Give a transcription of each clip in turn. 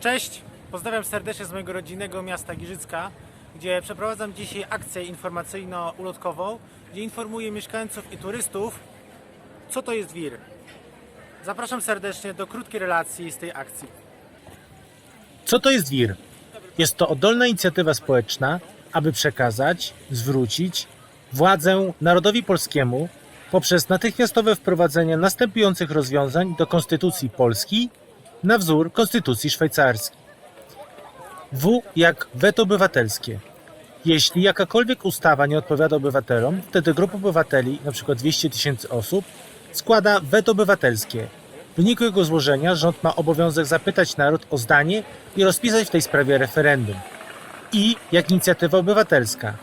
Cześć, pozdrawiam serdecznie z mojego rodzinnego miasta Giżycka, gdzie przeprowadzam dzisiaj akcję informacyjno-ulotkową, gdzie informuję mieszkańców i turystów, co to jest WIR. Zapraszam serdecznie do krótkiej relacji z tej akcji. Co to jest WIR? Jest to oddolna inicjatywa społeczna, aby przekazać, zwrócić władzę narodowi polskiemu poprzez natychmiastowe wprowadzenie następujących rozwiązań do Konstytucji Polski na wzór Konstytucji Szwajcarskiej. W jak weto obywatelskie. Jeśli jakakolwiek ustawa nie odpowiada obywatelom, wtedy grupa obywateli, np. 200 tysięcy osób, składa weto obywatelskie. W wyniku jego złożenia rząd ma obowiązek zapytać naród o zdanie i rozpisać w tej sprawie referendum. I jak inicjatywa obywatelska.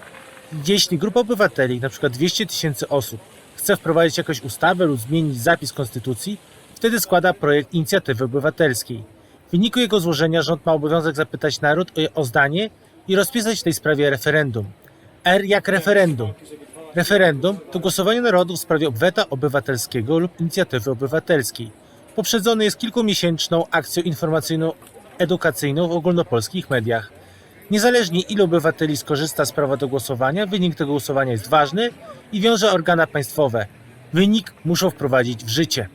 Jeśli grupa obywateli, np. 200 tysięcy osób, chce wprowadzić jakąś ustawę lub zmienić zapis konstytucji, wtedy składa projekt inicjatywy obywatelskiej. W wyniku jego złożenia rząd ma obowiązek zapytać naród o, zdanie i rozpisać w tej sprawie referendum. R jak referendum. Referendum to głosowanie narodu w sprawie weta obywatelskiego lub inicjatywy obywatelskiej. Poprzedzone jest kilkumiesięczną akcją informacyjno-edukacyjną w ogólnopolskich mediach. Niezależnie ilu obywateli skorzysta z prawa do głosowania, wynik tego głosowania jest ważny i wiąże organa państwowe. Wynik muszą wprowadzić w życie.